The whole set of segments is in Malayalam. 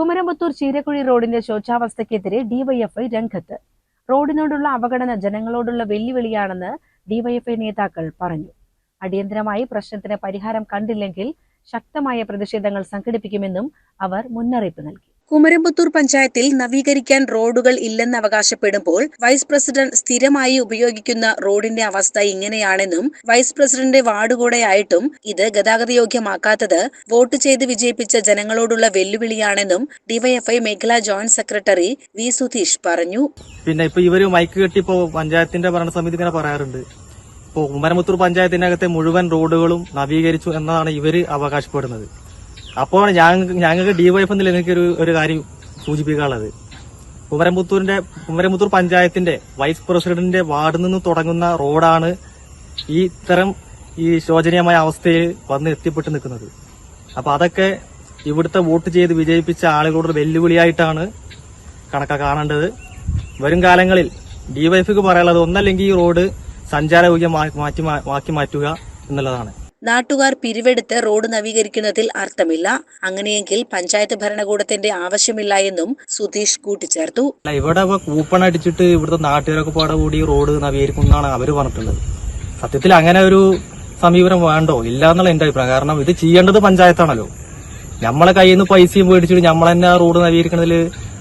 കുമരമ്പത്തൂർ ചീരക്കുഴി റോഡിന്റെ ശോചാവസ്ഥയ്ക്കെതിരെ ഡിവൈഎഫ്ഐ രംഗത്ത്. റോഡിനോടുള്ള അവഗണന ജനങ്ങളോടുള്ള വെല്ലുവിളിയാണെന്ന് ഡിവൈഎഫ്ഐ നേതാക്കൾ പറഞ്ഞു. അടിയന്തരമായി പ്രശ്നത്തിന് പരിഹാരം കണ്ടില്ലെങ്കിൽ ശക്തമായ പ്രതിഷേധങ്ങൾ സംഘടിപ്പിക്കുമെന്നും അവർ മുന്നറിയിപ്പ് നൽകി. കുമരമ്പത്തൂർ പഞ്ചായത്തിൽ നവീകരിക്കാൻ റോഡുകൾ ഇല്ലെന്ന് അവകാശപ്പെടുമ്പോൾ വൈസ് പ്രസിഡന്റ് സ്ഥിരമായി ഉപയോഗിക്കുന്ന റോഡിന്റെ അവസ്ഥ ഇങ്ങനെയാണെന്നും വൈസ് പ്രസിഡന്റ് വാർഡ് കൂടെയായിട്ടും ഇത് ഗതാഗതയോഗ്യമാക്കാത്തത് വോട്ട് ചെയ്ത് വിജയിപ്പിച്ച ജനങ്ങളോടുള്ള വെല്ലുവിളിയാണെന്നും ഡിവൈഎഫ്ഐ മേഖലാ ജോയിന്റ് സെക്രട്ടറി വി സുധീഷ് പറഞ്ഞു. പിന്നെ ഇപ്പൊ ഇവർ മൈക്ക് കെട്ടി ഇപ്പോ പഞ്ചായത്തിന്റെ ഭരണസമിതി ഇങ്ങനെ പറയാറുണ്ട്. ഇപ്പൊ കുമരമുത്തൂർ പഞ്ചായത്തിനകത്തെ മുഴുവൻ റോഡുകളും നവീകരിച്ചു എന്നതാണ് ഇവർ അവകാശപ്പെടുന്നത്. അപ്പോൾ ഞങ്ങൾക്ക് ഞങ്ങൾക്ക് ഡിവൈഎഫ് എന്നില്ല നിങ്ങൾക്ക് ഒരു ഒരു കാര്യം സൂചിപ്പിക്കാനുള്ളത്? കുമരമ്പുത്തൂരിന്റെ കുമരമ്പുത്തൂർ പഞ്ചായത്തിന്റെ വൈസ് പ്രസിഡന്റിന്റെ വാർഡിൽ നിന്ന് തുടങ്ങുന്ന റോഡാണ് ഈ ഇത്തരം ഈ ശോചനീയമായ അവസ്ഥയിൽ വന്ന് എത്തിപ്പെട്ട് നിൽക്കുന്നത്. അപ്പൊ അതൊക്കെ ഇവിടുത്തെ വോട്ട് ചെയ്ത് വിജയിപ്പിച്ച ആളുകളുടെ വെല്ലുവിളിയായിട്ടാണ് കണക്ക കാണേണ്ടത്. വരും കാലങ്ങളിൽ ഡി വൈഫ് പറയാനുള്ളത് ഒന്നല്ലെങ്കിൽ ഈ റോഡ് സഞ്ചാരയോഗ്യം മാറ്റി മാറ്റി മാറ്റുക എന്നുള്ളതാണ്. നാട്ടുകാർ പിരിവെടുത്ത് റോഡ് നവീകരിക്കുന്നതിൽ അർത്ഥമില്ല. അങ്ങനെയെങ്കിൽ പഞ്ചായത്ത് ഭരണകൂടത്തിന്റെ ആവശ്യമില്ല എന്നും സുധീഷ് കൂട്ടിച്ചേർത്തു. ഇവിടെ കൂപ്പൺ അടിച്ചിട്ട് ഇവിടുത്തെ നാട്ടുകാരൊക്കെ പാടെ കൂടി റോഡ് നവീകരിക്കും എന്നാണ് അവർ പറഞ്ഞിട്ടുള്ളത്. സത്യത്തിൽ അങ്ങനെ ഒരു സമീപനം വേണ്ടോ? ഇല്ല എന്നുള്ള എന്റെ അഭിപ്രായം. കാരണം ഇത് ചെയ്യേണ്ടത് പഞ്ചായത്താണല്ലോ. നമ്മളെ കയ്യിൽ നിന്ന് പൈസയും മേടിച്ചിട്ട് നമ്മൾ തന്നെ റോഡ് നവീകരിക്കുന്നതിൽ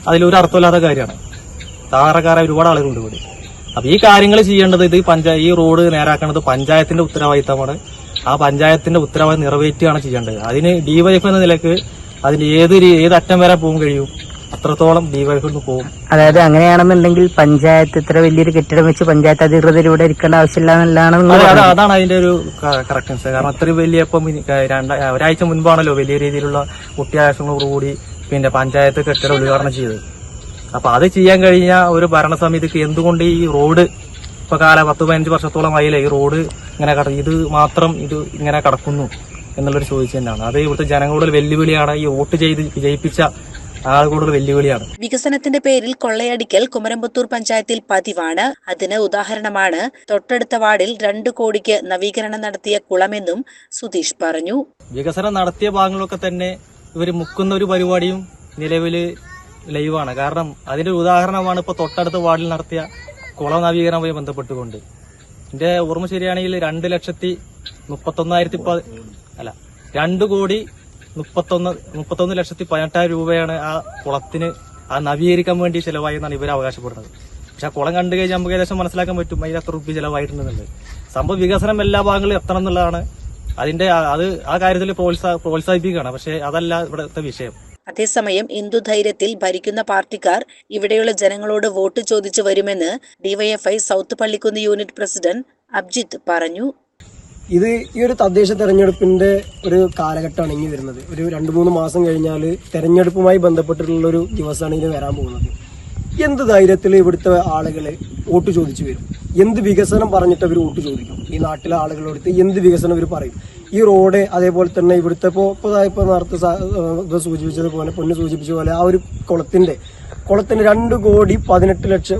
അതിലൊരു അർത്ഥമില്ലാത്ത കാര്യമാണ്. താറക്കാരായ ഒരുപാട് ആളുകളുണ്ട് ഇവിടെ. അപ്പൊ ഈ കാര്യങ്ങൾ ചെയ്യേണ്ടത് ഇത് പഞ്ചായ ഈ റോഡ് നേരാക്കേണ്ടത് പഞ്ചായത്തിന്റെ ഉത്തരവാദിത്തമാണ്. ആ പഞ്ചായത്തിന്റെ ഉത്തരവാദിത്വം നിറവേറ്റുകയാണ് ചെയ്യേണ്ടത്. അതിന് ഡിവൈഎഫ് എന്ന നിലയ്ക്ക് അതിന് ഏത് ഏത് അറ്റം വരെ പോകും കഴിയും? അത്രത്തോളം ഡിവൈഫ് പോകും അതായത് അങ്ങനെയാണെന്നുണ്ടെങ്കിൽ പഞ്ചായത്ത് ഇത്ര വലിയൊരു കെട്ടിടം വെച്ച് പഞ്ചായത്ത് അധികൃതരൂടെ ഇരിക്കേണ്ട ആവശ്യമില്ല എന്നുള്ളതാണ്. അതാണ് അതിന്റെ ഒരു കറക്റ്റൻസ് കാരണം അത്രയും വലിയ ഇപ്പം രണ്ട ഒരാഴ്ച മുൻപാണല്ലോ വലിയ രീതിയിലുള്ള കുട്ടിയാശങ്ങളോടുകൂടി പിന്നെ പഞ്ചായത്ത് കെട്ടിടം ഉദ്ഘാടനം ചെയ്തത്. അപ്പൊ അത് ചെയ്യാൻ കഴിഞ്ഞ ഒരു ഭരണസമിതിക്ക് എന്തുകൊണ്ട് ഈ റോഡ് ഇപ്പൊ കാല പത്ത് പതിനഞ്ച് വർഷത്തോളം ആയില്ലേ? ഈ റോഡ് ഇങ്ങനെ കട ഇത് മാത്രം ഇത് ഇങ്ങനെ കടക്കുന്നു എന്നുള്ളൊരു ചോദിച്ചു തന്നെയാണ്. അത് ഇവിടുത്തെ ജനങ്ങളുടെ വെല്ലുവിളിയാണ്. ഈ വോട്ട് ചെയ്ത് വിജയിപ്പിച്ച ആളുകളോട് വെല്ലുവിളിയാണ്. വികസനത്തിന്റെ പേരിൽ കൊള്ളയടിക്കൽ കുമരമ്പത്തൂർ പഞ്ചായത്തിൽ പതിവാണ്. അതിന് ഉദാഹരണമാണ്. തൊട്ടടുത്ത വാർഡിൽ രണ്ടു കോടിക്ക് നവീകരണം നടത്തിയ കുളമെന്നും സുധീഷ് പറഞ്ഞു. വികസനം നടത്തിയ ഭാഗങ്ങളൊക്കെ തന്നെ ഇവർ മുക്കുന്ന ഒരു പരിപാടിയും നിലവിൽ ലൈവാണ്. കാരണം അതിന്റെ ഉദാഹരണമാണ് ഇപ്പൊ തൊട്ടടുത്ത വാർഡിൽ നടത്തിയ കുള നവീകരണവുമായി ബന്ധപ്പെട്ടുകൊണ്ട്. എന്റെ ഓർമ്മ ശരിയാണെങ്കിൽ രണ്ട് ലക്ഷത്തി മുപ്പത്തൊന്നായിരത്തി അല്ല രണ്ട് കോടി മുപ്പത്തൊന്ന് മുപ്പത്തൊന്ന് ലക്ഷത്തി പതിനെട്ടായിരം രൂപയാണ് ആ കുളത്തിന് ആ നവീകരിക്കാൻ വേണ്ടി ചിലവായി എന്നാണ് ഇവർ അവകാശപ്പെടുന്നത്. പക്ഷെ ആ കുളം കണ്ടു കഴിഞ്ഞാൽ നമുക്ക് ഏകദേശം മനസ്സിലാക്കാൻ പറ്റും അതിന് എത്ര റുപ്യ ചെലവായിട്ടുണ്ടെന്നുള്ളത്. സംഭവ വികസനം എല്ലാ ഭാഗങ്ങളിലും എത്തണം എന്നുള്ളതാണ് അതിന്റെ അത് ആ കാര്യത്തിൽ പ്രോത്സാ പ്രോത്സാഹിപ്പിക്കുകയാണ്. പക്ഷെ അതല്ല ഇവിടുത്തെ വിഷയം. അതേസമയം ഹിന്ദുധൈര്യത്തിൽ ഭരിക്കുന്ന പാർട്ടിക്കാർ ഇവിടെയുള്ള ജനങ്ങളോട് വോട്ട് ചോദിച്ചു വരുമെന്ന് DYFI south Pallikkunnu unit president Abhijith പറഞ്ഞു. ഇത് ഈ ഒരു തദ്ദേശ തെരഞ്ഞെടുപ്പിന്റെ ഒരു കാലഘട്ടമാണ് ഇനി വരുന്നത്. ഒരു രണ്ട് മൂന്ന് മാസം കഴിഞ്ഞാൽ തെരഞ്ഞെടുപ്പുമായി ബന്ധപ്പെട്ടിട്ടുള്ള ഒരു ദിവസമാണ് ഇനി വരാൻ പോകുന്നത്. എന്ത് ധൈര്യത്തിൽ ഇവിടുത്തെ ആളുകൾ വോട്ട് ചോദിച്ചു വരും? എന്ത് വികസനം പറഞ്ഞിട്ട് അവർ വോട്ട് ചോദിക്കും? ഈ നാട്ടിലെ ആളുകളോട് എന്ത് വികസനം ഇവർ പറയും? ഈ റോഡ് അതേപോലെ തന്നെ ഇവിടുത്തെ ഇപ്പോൾ ഇപ്പോൾ നേരത്തെ ഇത് സൂചിപ്പിച്ചത് പോലെ പൊന്ന് സൂചിപ്പിച്ച പോലെ ആ ഒരു കുളത്തിന്റെ കുളത്തിന് രണ്ട് കോടി പതിനെട്ട് ലക്ഷം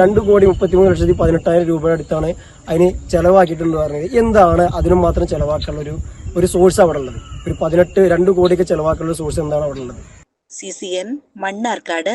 രണ്ട് കോടി മുപ്പത്തിമൂന്ന് ലക്ഷത്തി പതിനെട്ടായിരം രൂപയുടെ അടുത്താണ് അതിന് ചിലവാക്കിയിട്ടുണ്ട് പറഞ്ഞത്. എന്താണ് അതിനും മാത്രം ചിലവാക്കാനുള്ള ഒരു ഒരു സോഴ്സ് അവിടെ ഉള്ളത്? ഒരു പതിനെട്ട് രണ്ട് കോടിയൊക്കെ ചിലവാക്കാനുള്ള സോഴ്സ് എന്താണ് അവിടെ ഉള്ളത്? C C N Mannarkkad